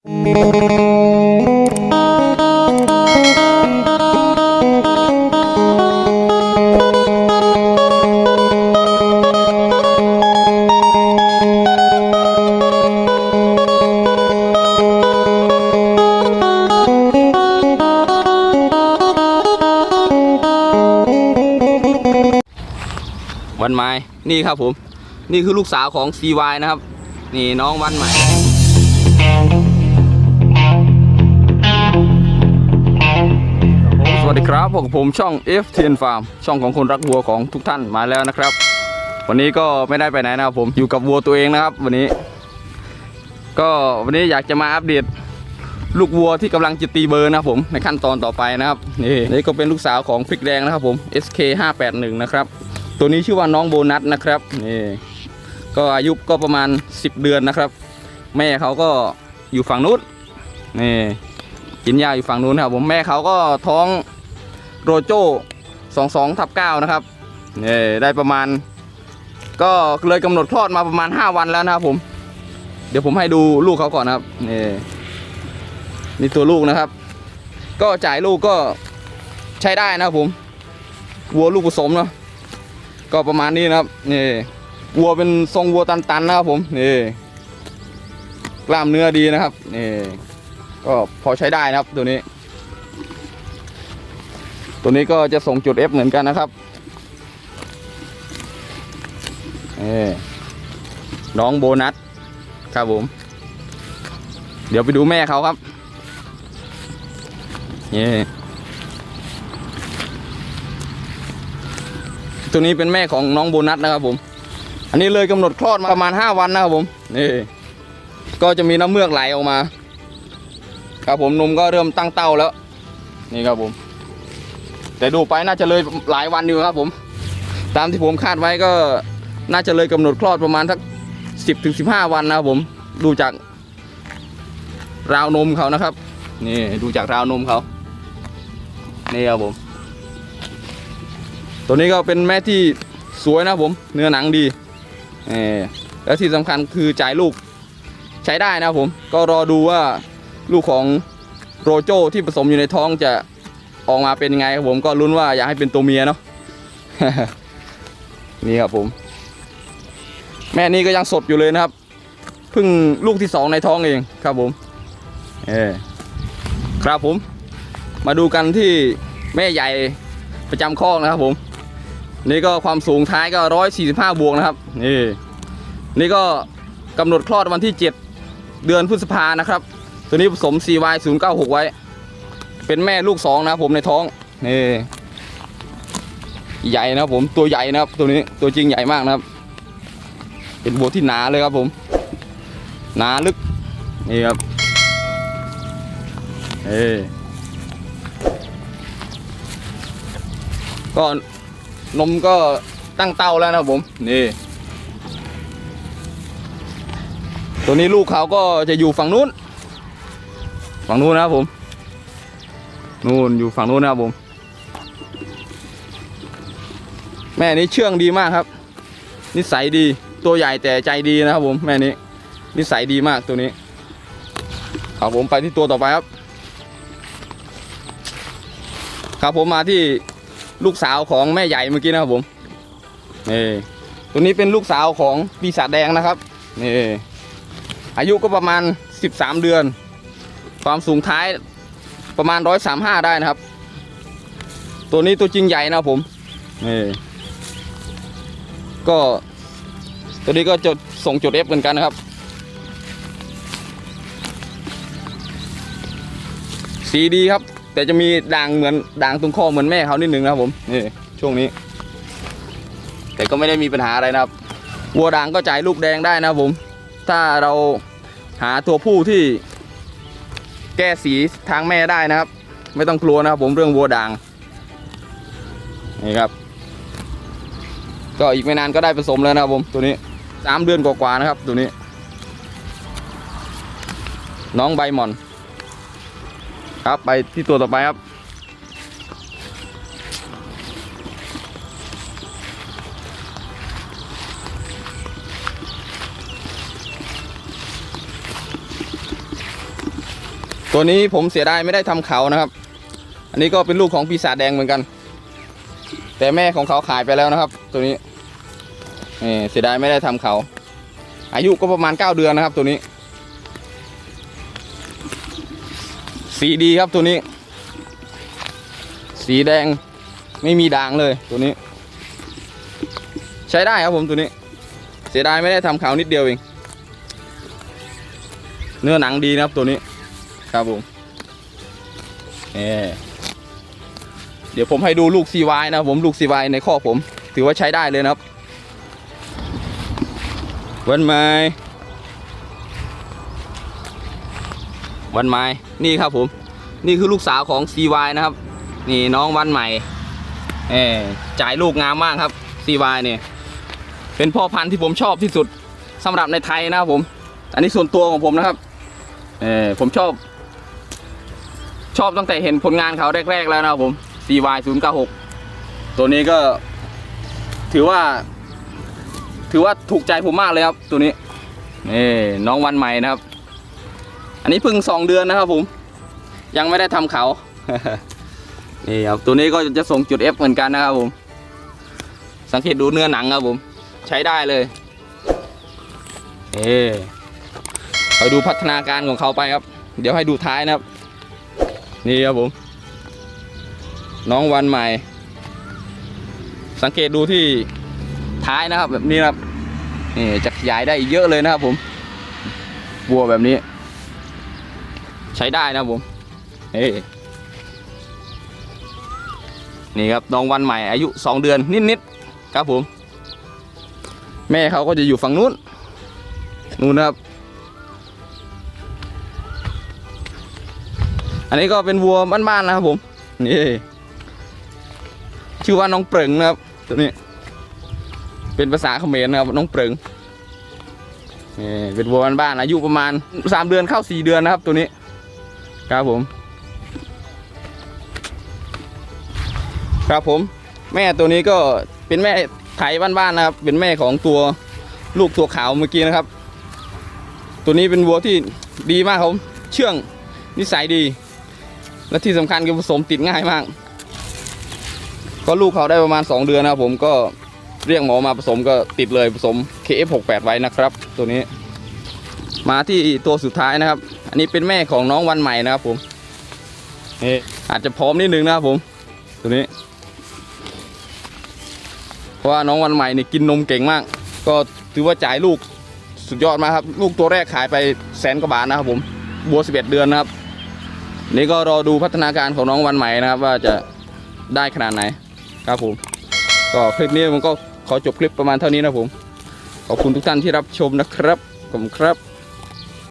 วันไม้นี่ครับผม นี่คือลูกสาวของ CY นะครับ นี่น้องวันใหม่ ครับพบกับผมช่อง FTN Farm ช่องของคนรักวัวของทุกท่านมาแล้วนะครับ วันนี้ก็ไม่ได้ไปไหนนะครับผมอยู่กับวัวตัวเองนะครับ วันนี้ ก็วันนี้อยากจะมาอัปเดต ลูกวัวที่กำลังจะตีเบอร์นะครับผมในขั้นตอนต่อไปนะครับนี่นี่ก็เป็นลูกสาวของพริกแดงนะครับผม SK 581 นะครับตัวนี้ชื่อว่าน้องโบนัสนะครับนี่ก็อายุก็ประมาณ 10 เดือนนะครับ แม่เขาก็อยู่ฝั่งนู้นนี่กินยาอยู่ฝั่งนู้นครับผมแม่เขาก็ท้อง โรโจ22ทับ9นะครับนี่ได้ประมาณ ก็เลยกำหนดคลอดมาประมาณ 5 วันแล้วนะครับผม เดี๋ยวผมให้ดูลูกเขาก่อนนะครับนี่นี่ตัวลูกนะครับ ก็จ่ายลูกก็ใช้ได้นะครับผม วัวลูกผสมเนาะก็ประมาณนี้นะครับนี่วัวเป็นทรงวัวตันๆนะครับผมนี่กล้ามเนื้อดีนะครับนี่ก็พอใช้ได้นะครับตัวนี้ ตัวนี้ก็จะส่งจุด F เหมือนกันนะครับนี่น้องโบนัสครับผม เดี๋ยวไปดูแม่เขาครับนี่ตัวนี้เป็นแม่ของน้องโบนัสนะครับผม อันนี้เลยกำหนดคลอดมาประมาณ 5 วันนะครับผม นี่ ก็จะมีน้ำเมือกไหลออกมา ครับผมนมก็เริ่มตั้งเต้าแล้ว นี่ครับผม แต่ดูไปน่าจะเลยหลายวันอยู่ครับผม ตามที่ผมคาดไว้ก็น่าจะเลยกำหนดคลอดประมาณสักสิบถึงสิบห้าวันนะครับผมดูจากราวนมเขานะครับ นี่ดูจากราวนมเขานี่ครับผม ตัวนี้ก็เป็นแม่ที่สวยนะผม เนื้อหนังดีเออแล้วที่สำคัญคือจ่ายลูกใช้ได้นะผม ก็รอดูว่าลูกของโรโจที่ผสมอยู่ในท้องจะ ออกมาเป็นยังไงครับผมก็ลุ้นว่าอยากให้เป็นตัวเมียเนาะนี่ครับผม แม่นี้ก็ยังสดอยู่เลยนะครับเพิ่งลูกที่สองในท้องเองครับผมเออครับผม มาดูกันที่แม่ใหญ่ประจำคอกนะครับผม นี่ก็ความสูงท้ายก็ร้อยสี่สิบห้าบวกนะครับนี่นี่ก็กำหนดคลอดวันที่7เดือนพฤษภานะครับ ตัวนี้ผสม CY 0 9 6 ไว้ เป็นแม่ลูกสองนะผมในท้องนี่ใหญ่นะผมตัวใหญ่นะครับ ตัวนี้ตัวจริงใหญ่มากนะครับ เป็นบัวที่หนาเลยครับผม หนาลึกนี่ครับเอก็นมก็ตั้งเต้าแล้วนะผมนี่ ตัวนี้ลูกเขาก็จะอยู่ฝั่งนู้น ฝั่งนู้นนะครับผม นู่นอยู่ฝั่งนู้นนะครับผม แม่นี้เชื่องดีมากครับ นิสัยดีตัวใหญ่แต่ใจดีนะครับผมแม่นี้ นิสัยดีมากตัวนี้ครับผมไปที่ตัวต่อไปครับ ครับผมมาที่ลูกสาวของแม่ใหญ่เมื่อกี้นะครับผมนี่ตัวนี้เป็นลูกสาวของปีศาจแดงนะครับนี่อายุก็ประมาณ 13 เดือน ความสูงท้าย ประมาณ135ได้นะครับ ตัวนี้ตัวจริงใหญ่นะผมนี่ก็ตัวนี้ก็จดส่งจุด F เหมือนกันนะครับ สีดีครับ แต่จะมีด่างเหมือนด่างตรงคอเหมือนแม่เขานิดนึงนะครับผมนี่ช่วงนี้ แต่ก็ไม่ได้มีปัญหาอะไรนะครับวัวด่างก็จ่ายลูกแดงได้นะครับผม ถ้าเราหาตัวผู้ที่ แก้สีทางแม่ได้นะครับ ไม่ต้องกลัวนะครับ ผมเรื่องวัวด่างนี่ครับ ก็อีกไม่นานก็ได้ผสมแล้วนะครับผมตัวนี้สามเดือนกว่าๆนะครับ ตัวนี้ น้องใบหมอน ครับไปที่ตัวต่อไปครับ ตัวนี้ผมเสียดายไม่ได้ทำเขานะครับ อันนี้ก็เป็นลูกของปีศาจแดงเหมือนกัน แต่แม่ของเขาขายไปแล้วนะครับ ตัวนี้นี่เสียดายไม่ได้ทำเขา อายุก็ประมาณ 9 เดือนนะครับ ตัวนี้ สีดีครับตัวนี้ สีแดงไม่มีด่างเลยตัวนี้ ใช้ได้ครับผมตัวนี้ เสียดายไม่ได้ทำเขานิดเดียวเอง เนื้อหนังดีนะครับตัวนี้ ครับผมเออเดี๋ยวผมให้ดูลูก CY นะครับผมลูก CY ในข้อผม ถือว่าใช้ได้เลยนะครับวันไม้วันไม้นี่ครับผม นี่คือลูกสาวของ CY นะครับ นี่น้องวันใหม่เออจ่ายลูกงามมากครับ CY เนี่ยเป็นพ่อพันธุ์ที่ผมชอบที่สุดสำหรับในไทยนะครับผม อันนี้ส่วนตัวของผมนะครับเออผมชอบ ชอบตั้งแต่เห็นผลงานเขาแรก ๆ แล้วนะครับผม CY 0 9 6 ตัวนี้ก็ ถือว่า ถือว่าถูกใจผมมากเลยครับ ตัวนี้นี่น้องวันใหม่นะครับ อันนี้เพิ่งสองเดือนนะครับผม ยังไม่ได้ทำเขา นี่ครับตัวนี้ก็จะส่งจุด F เหมือนกันนะครับผม สังเกตดูเนื้อหนังครับผม ใช้ได้เลยเอเราดูพัฒนาการของเขาไปครับ เดี๋ยวให้ดูท้ายนะครับ นี่ครับผม น้องวันใหม่ สังเกตดูที่ท้ายนะครับ แบบนี้นะครับนี่จะขยายได้เยอะเลยนะครับผม บัวแบบนี้ ใช้ได้นะผมเอ้นี่ครับน้องวันใหม่อายุ 2 เดือนนิดๆครับผม แม่เขาก็จะอยู่ฝั่งนู้น นู้นนะครับ อันนี้ก็เป็นวัวบ้านๆนะครับผม นี่ ชื่อว่าน้องเปริงนะครับ ตัวนี้ เป็นภาษาเขมรนะครับ น้องเปริงนี่เป็นวัวบ้านๆอายุประมาณ3เดือนเข้า4เดือนนะครับ ตัวนี้ ครับผม ครับผม แม่ตัวนี้ก็เป็นแม่ไทยบ้านๆนะครับ เป็นแม่ของตัวลูกตัวขาวเมื่อกี้นะครับ ตัวนี้เป็นวัวที่ดีมากครับเชื่องนิสัยดี และที่สำคัญคือผสมติดง่ายมาก ก็ลูกเขาได้ประมาณ 2 เดือนนะครับผมก็เรียกหมอมาผสมก็ติดเลยผสม KF68 ไว้นะครับ ตัวนี้ มาที่ตัวสุดท้ายนะครับ อันนี้เป็นแม่ของน้องวันใหม่นะครับผมนี่อาจจะพร้อมนิดนึงนะครับผม ตัวนี้ เพราะว่าน้องวันใหม่เนี่ยกินนมเก่งมาก ก็ถือว่าจ่ายลูกสุดยอดมากครับ ลูกตัวแรกขายไปแสนกว่าบาทนะครับผม บัว 11 เดือนนะครับ นี่ก็รอดูพัฒนาการของน้องวันใหม่นะครับ ว่าจะได้ขนาดไหนครับผม ก็คลิปนี้ผมก็ขอจบคลิปประมาณเท่านี้นะผม ขอบคุณทุกท่านที่รับชมนะครับขอบคุณครับ